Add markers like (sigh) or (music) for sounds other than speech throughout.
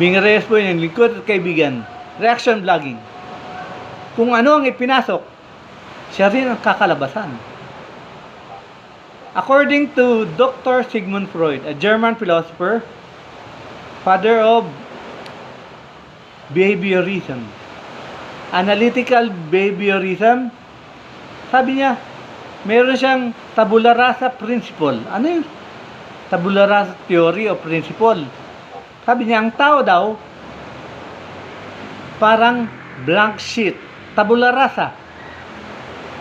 Bing Reyes po yung lingkod at kaibigan. Reaction vlogging. Kung ano ang ipinasok, siya rin ang kakalabasan. According to Dr. Sigmund Freud, a German philosopher, father of behaviorism, analytical behaviorism, sabi niya, meron siyang tabula rasa principle. Ano yung tabula rasa theory o principle? Sabi niya, ang tao daw, parang blank sheet. Tabula rasa.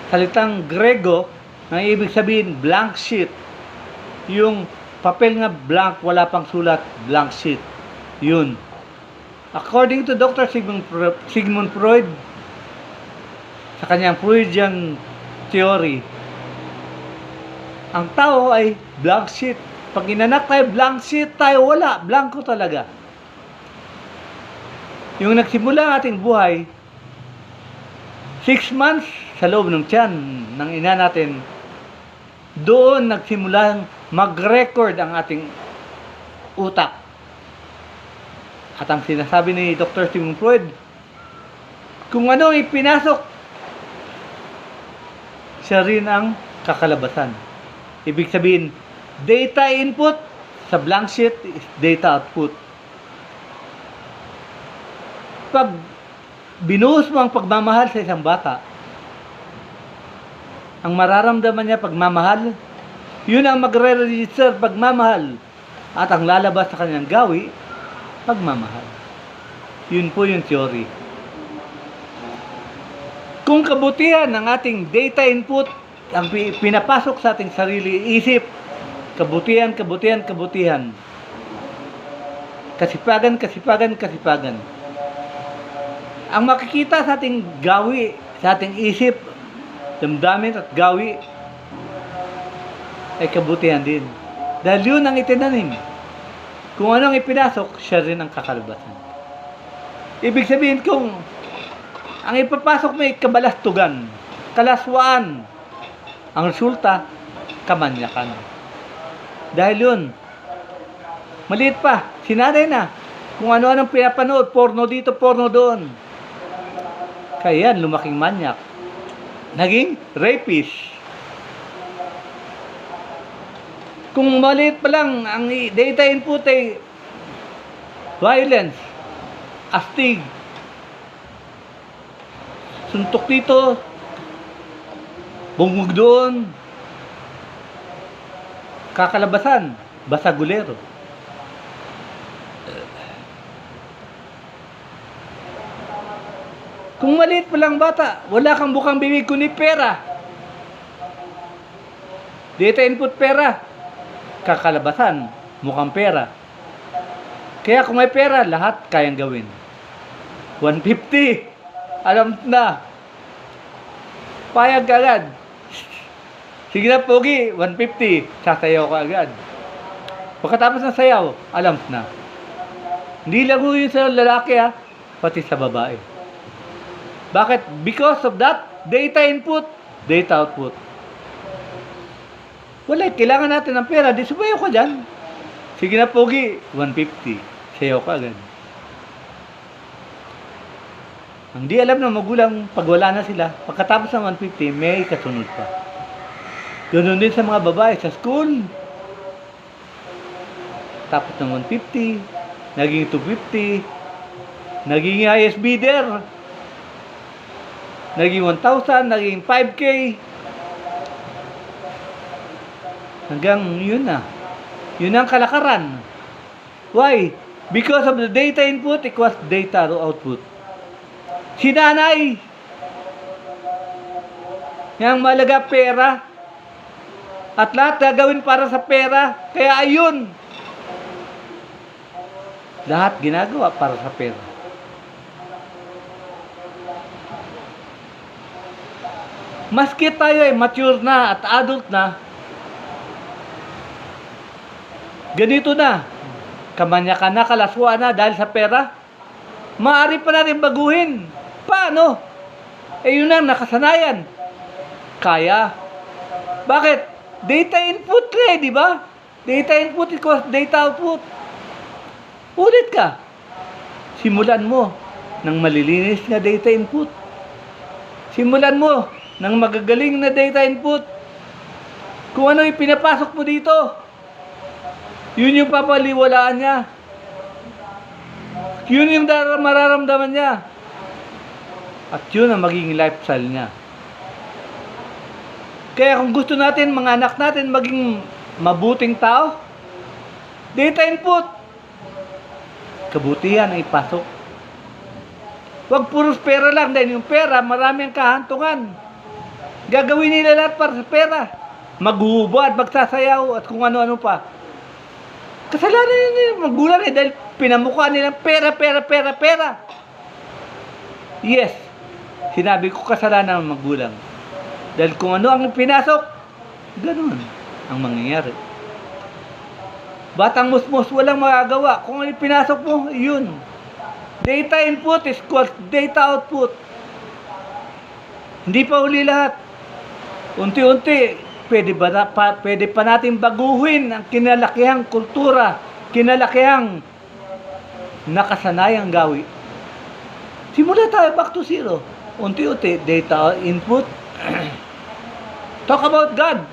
Salitang Grego, ang ibig sabihin, blank sheet. Yung papel nga blank, wala pang sulat, blank sheet. Yun. According to Dr. Sigmund, Sigmund Freud, sa kanyang Freudian theory, ang tao ay blank sheet. Pag inanak tayo, blank sheet tayo, wala. Blanco talaga. Yung nagsimula ang ating buhay, six months sa loob ng tiyan ng ina natin, doon nagsimula mag-record ang ating utak. At ang sinasabi ni Dr. Sigmund Freud, kung ano ipinasok, siya rin ang kakalabasan. Ibig sabihin, data input sa blank sheet is data output. Pag binuhos mo ang pagmamahal sa isang bata, ang mararamdaman niya pagmamahal, yun ang magre-register pagmamahal. At ang lalabas sa kanyang gawi, pagmamahal. Yun po yung theory. Kung kabutihan ng ating data input, ang pi- pinapasok sa ating sarili, isip, kabutihan, kabutihan, kabutihan. Kasipagan, kasipagan, kasipagan. Ang makikita sa ating gawi, sa ating isip, damdamin at gawi, ay kabutihan din. Dahil yun ang itinanim. Kung ano ang ipinasok, siya rin ang kakalabasan. Ibig sabihin kung ang ipapasok may kabalastugan, kalaswaan, ang resulta, kamanyakan. Dahil yun, maliit pa, sinanay na. Kung ano-anong pinapanood, porno dito, porno doon. Kaya yan, lumaking manyak. Naging rapist. Kung maliit pa lang, ang data input ay violence, astig, suntok dito, bungog doon, kakalabasan, basagulero. Kung maliit pa lang bata, wala kang bukang bibig kundi pera. Data input pera, kakalabasan, mukhang pera. Kaya kung may pera, lahat kayang gawin. 150, alam na. Payag agad. Sige na, Pogi, 150, sasayaw ka agad. Pagkatapos ng sayaw, alam na. Hindi lang yun sa lalaki ha, pati sa babae. Bakit? Because of that, data input, data output. Wala, kailangan natin ng pera, di sumayaw ka dyan. Sige na, Pogi, 150, sayaw ka agad. Ang di alam ng magulang, pag wala na sila, pagkatapos ng 150, may kasunod pa. Ganun din sa mga babae sa school. Tapos ng 150, naging 250, naging highest bidder, naging 1,000, naging 5K, hanggang yun na. Yun ang kalakaran. Why? Because of the data input equals data output. Si nanay, yung malaga pera, at lahat gagawin para sa pera, kaya ayun, lahat ginagawa para sa pera. Maski tayo ay mature na at adult na, ganito na, kamanyakan na, kalaswa na dahil sa pera, maaari pa natin baguhin. Paano? Eh yun ang nakasanayan. Kaya. Bakit? Data input eh, di ba? Data input equals data output. Ulit ka. simulan mo ng malilinis na data input. Simulan mo ng magagaling na data input. Kung ano yung pinapasok mo dito, yun yung papaliwalaan niya. Yun yung mararamdaman niya. At yun ang magiging lifestyle niya. Kaya kung gusto natin, mga anak natin maging mabuting tao, data input, kabutihan ang ipasok. Huwag puros pera lang dahil yung pera, marami ang kahantungan. Gagawin nila lahat para sa pera. Maghuhubad, magsasayaw, at kung ano-ano pa. Kasalanan nila yung magulang eh dahil pinamukha nila pera, pera, pera, pera. Yes, sinabi ko kasalanan ng magulang. Dahil kung ano ang pinasok, ganun ang mangyayari. Batang musmos, walang magagawa. Kung ano pinasok mo, yun. Data input is called data output. Hindi pa uli lahat. Unti-unti, pwede, ba na, pa, pwede pa natin baguhin ang kinalakihang kultura, kinalakihang nakasanayang gawi. Simula tayo back to zero. Unti-unti, data input. Talk about God.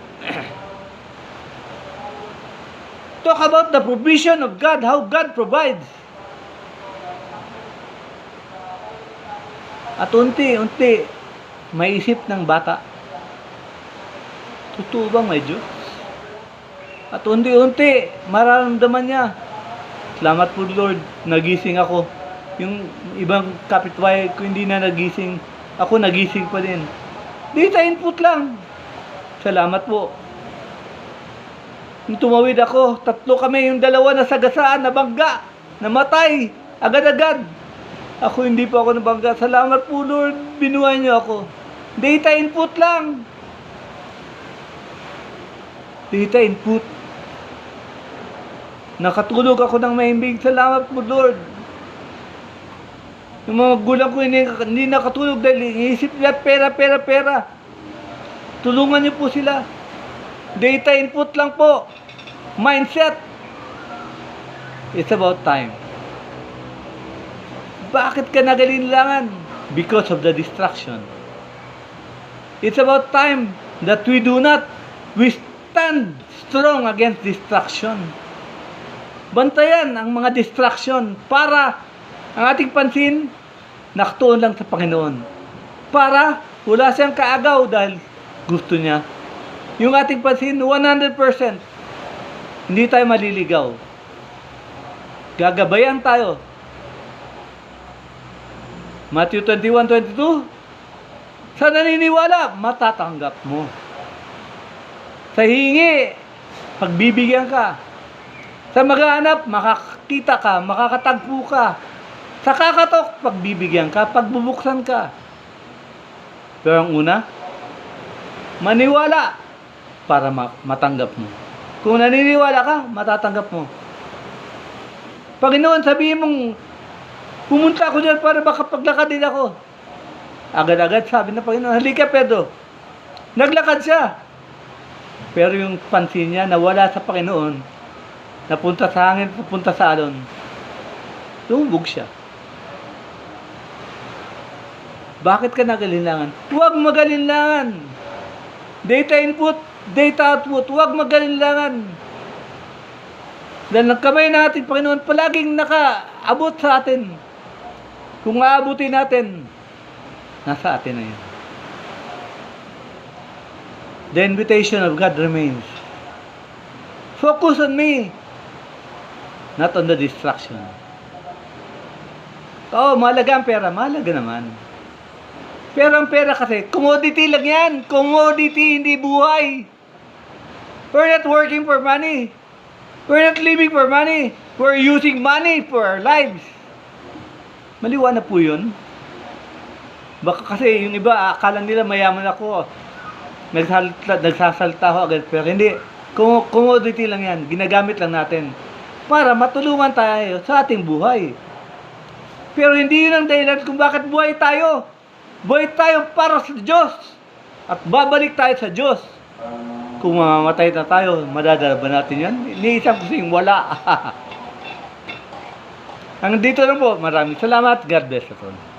Talk about the provision of God, how God provides. At unti-unti, maisip ng bata. Totoo bang may Diyos? At unti-unti, mararamdaman niya. Salamat po Lord, nagising ako. Yung ibang kapitbahay ko hindi na nagising. Ako nagising pa din. Data input lang. Salamat po. Nung tumawid ako, tatlo kami, yung dalawa na sagasaan, nabangga, namatay, agad-agad. Ako hindi pa ako nabangga. Salamat po Lord, binuhay niyo ako. Data input lang. Data input. Nakatulog ako ng mahimbing. Salamat po Lord. Yung mga gulang ko hindi, hindi nakatulog dahil iniisip nila pera, pera, pera. Tulungan niyo po sila. Data input lang po. Mindset. It's about time. Bakit ka nagalinlangan? Because of the distraction. It's about time that we do not, we stand strong against distraction. Bantayan ang mga distraction para ang ating pansin nakatuon lang sa Panginoon. Para wala siyang kaagaw dahil gusto niya. Yung ating pansin 100% hindi tayo maliligaw. Gagabayan tayo Matthew 21:22 Sa naniniwala, matatanggap mo. Sa hingi, pagbibigyan ka. Sa maghanap, makakita ka, makakatagpo ka. Sa kakatok, pagbibigyan ka, pagbubuksan ka. Pero ang una, maniwala para ma- matanggap mo. Kung naniniwala ka, matatanggap mo. Panginoon, sabihin mong Pumunta ako dyan para makapaglakad din ako. Agad-agad sabi ng Panginoon, halika Pedro. Naglakad siya. Pero yung pansin niya nawala sa Panginoon, napunta sa hangin, napunta sa alon, lumubog siya. Bakit ka nagalinlangan? Huwag magalinlangan. Data input, data output, huwag magalinlangan. Dahil ng kamay natin, Panginoon, palaging nakaabot sa atin. Kung aabutin natin, nasa atin na yan. The invitation of God remains. Focus on me, not on the distraction. Oo, mahalaga ang pera. Mahalaga naman. Pero ang pera kasi, commodity lang yan. Commodity, hindi buhay. We're not working for money. We're not living for money. We're using money for our lives. Maliwanag po yun. Baka kasi yung iba, akala nila mayaman ako. Nagsalita, nagsasalta ako agad. Pero hindi. Comm- Commodity lang yan. Ginagamit lang natin. Para matulungan tayo sa ating buhay. Pero hindi yun ang dahilan kung bakit buhay tayo. Buhay tayo para sa Diyos. At babalik tayo sa Diyos. Kung mamamatay na tayo, madadala ba natin yan? Iniisang kusing wala. (laughs) Hanggang dito lang po. Maraming salamat. God bless all.